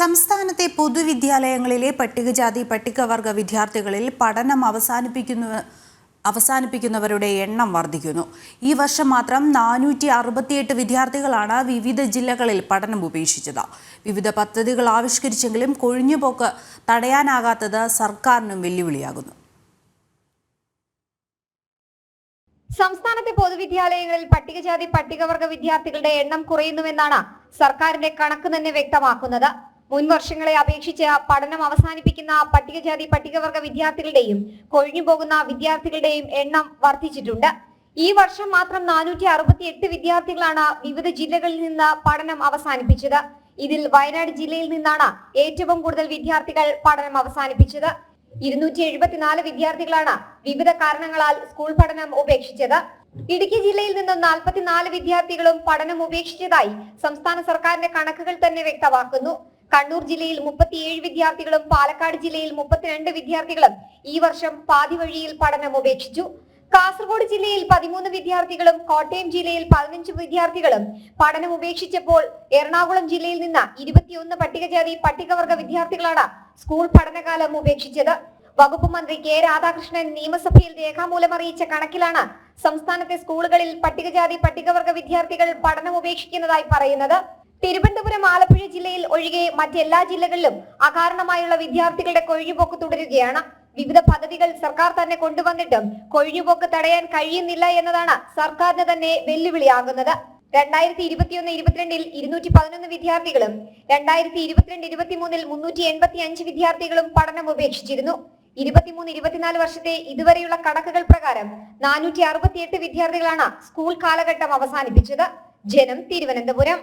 സംസ്ഥാനത്തെ പൊതുവിദ്യാലയങ്ങളിലെ പട്ടികജാതി പട്ടികവർഗ വിദ്യാർത്ഥികളിൽ പഠനം അവസാനിപ്പിക്കുന്ന അവസാനിപ്പിക്കുന്നവരുടെ എണ്ണം വർദ്ധിക്കുന്നു. ഈ വർഷം മാത്രം നാനൂറ്റി അറുപത്തിയെട്ട് വിദ്യാർത്ഥികളാണ് വിവിധ ജില്ലകളിൽ പഠനം ഉപേക്ഷിച്ചത്. വിവിധ പദ്ധതികൾ ആവിഷ്കരിച്ചെങ്കിലും കൊഴിഞ്ഞുപോക്ക് തടയാനാകാത്തത് സർക്കാരിനും വെല്ലുവിളിയാകുന്നു. സംസ്ഥാനത്തെ പൊതുവിദ്യാലയങ്ങളിൽ പട്ടികജാതി പട്ടികവർഗ വിദ്യാർത്ഥികളുടെ എണ്ണം കുറയുന്നുവെന്നാണ് സർക്കാരിന്റെ കണക്ക് തന്നെ വ്യക്തമാക്കുന്നത്. മുൻ വർഷങ്ങളെ അപേക്ഷിച്ച് പഠനം അവസാനിപ്പിക്കുന്ന പട്ടികജാതി പട്ടികവർഗ വിദ്യാർത്ഥികളുടെയും കൊഴിഞ്ഞുപോകുന്ന വിദ്യാർത്ഥികളുടെയും എണ്ണം വർദ്ധിച്ചിട്ടുണ്ട്. ഈ വർഷം മാത്രം നാനൂറ്റി അറുപത്തി എട്ട് വിദ്യാർത്ഥികളാണ് വിവിധ ജില്ലകളിൽ നിന്ന് പഠനം അവസാനിപ്പിച്ചത്. ഇതിൽ വയനാട് ജില്ലയിൽ നിന്നാണ് ഏറ്റവും കൂടുതൽ വിദ്യാർത്ഥികൾ പഠനം അവസാനിപ്പിച്ചത്. ഇരുന്നൂറ്റി എഴുപത്തിനാല് വിദ്യാർത്ഥികളാണ് വിവിധ കാരണങ്ങളാൽ സ്കൂൾ പഠനം ഉപേക്ഷിച്ചത്. ഇടുക്കി ജില്ലയിൽ നിന്നും നാൽപ്പത്തിനാല് വിദ്യാർത്ഥികളും പഠനം ഉപേക്ഷിച്ചതായി സംസ്ഥാന സർക്കാരിന്റെ കണക്കുകൾ തന്നെ വ്യക്തമാക്കുന്നു. കണ്ണൂർ ജില്ലയിൽ മുപ്പത്തിയേഴ് വിദ്യാർത്ഥികളും പാലക്കാട് ജില്ലയിൽ മുപ്പത്തിരണ്ട് വിദ്യാർത്ഥികളും ഈ വർഷം പാതി വഴിയിൽ പഠനം ഉപേക്ഷിച്ചു. കാസർഗോഡ് ജില്ലയിൽ പതിമൂന്ന് വിദ്യാർത്ഥികളും കോട്ടയം ജില്ലയിൽ പതിനഞ്ച് വിദ്യാർത്ഥികളും പഠനം ഉപേക്ഷിച്ചപ്പോൾ എറണാകുളം ജില്ലയിൽ നിന്ന് ഇരുപത്തിയൊന്ന് പട്ടികജാതി പട്ടികവർഗ വിദ്യാർത്ഥികളാണ് സ്കൂൾ പഠനകാലം ഉപേക്ഷിച്ചത്. വകുപ്പ് മന്ത്രി കെ രാധാകൃഷ്ണൻ നിയമസഭയിൽ രേഖാമൂലം അറിയിച്ച കണക്കിലാണ് സംസ്ഥാനത്തെ സ്കൂളുകളിൽ പട്ടികജാതി പട്ടികവർഗ വിദ്യാർത്ഥികൾ പഠനം ഉപേക്ഷിക്കുന്നതായി പറയുന്നത്. തിരുവനന്തപുരം ആലപ്പുഴ ഒഴികെ മറ്റെല്ലാ ജില്ലകളിലും അകാരണമായുള്ള വിദ്യാർത്ഥികളുടെ കൊഴിഞ്ഞുപോക്ക് തുടരുകയാണ്. വിവിധ പദ്ധതികൾ സർക്കാർ തന്നെ കൊണ്ടുവന്നിട്ടും കൊഴിഞ്ഞുപോക്ക് തടയാൻ കഴിയുന്നില്ല എന്നതാണ് സർക്കാരിന് തന്നെ വെല്ലുവിളിയാകുന്നത്. രണ്ടായിരത്തി ഇരുപത്തിയൊന്ന് ഇരുപത്തിരണ്ടിൽ ഇരുന്നൂറ്റി പതിനൊന്ന് വിദ്യാർത്ഥികളും രണ്ടായിരത്തി ഇരുപത്തിരണ്ട് ഇരുപത്തിമൂന്നിൽ മുന്നൂറ്റി എൺപത്തി അഞ്ച് വിദ്യാർത്ഥികളും പഠനം ഉപേക്ഷിച്ചിരുന്നു. ഇരുപത്തിമൂന്ന് ഇരുപത്തിനാല് വർഷത്തെ ഇതുവരെയുള്ള കണക്കുകൾ പ്രകാരം നാനൂറ്റി അറുപത്തിയെട്ട് വിദ്യാർത്ഥികളാണ് സ്കൂൾ കാലഘട്ടം അവസാനിപ്പിച്ചത്. ജനം തിരുവനന്തപുരം.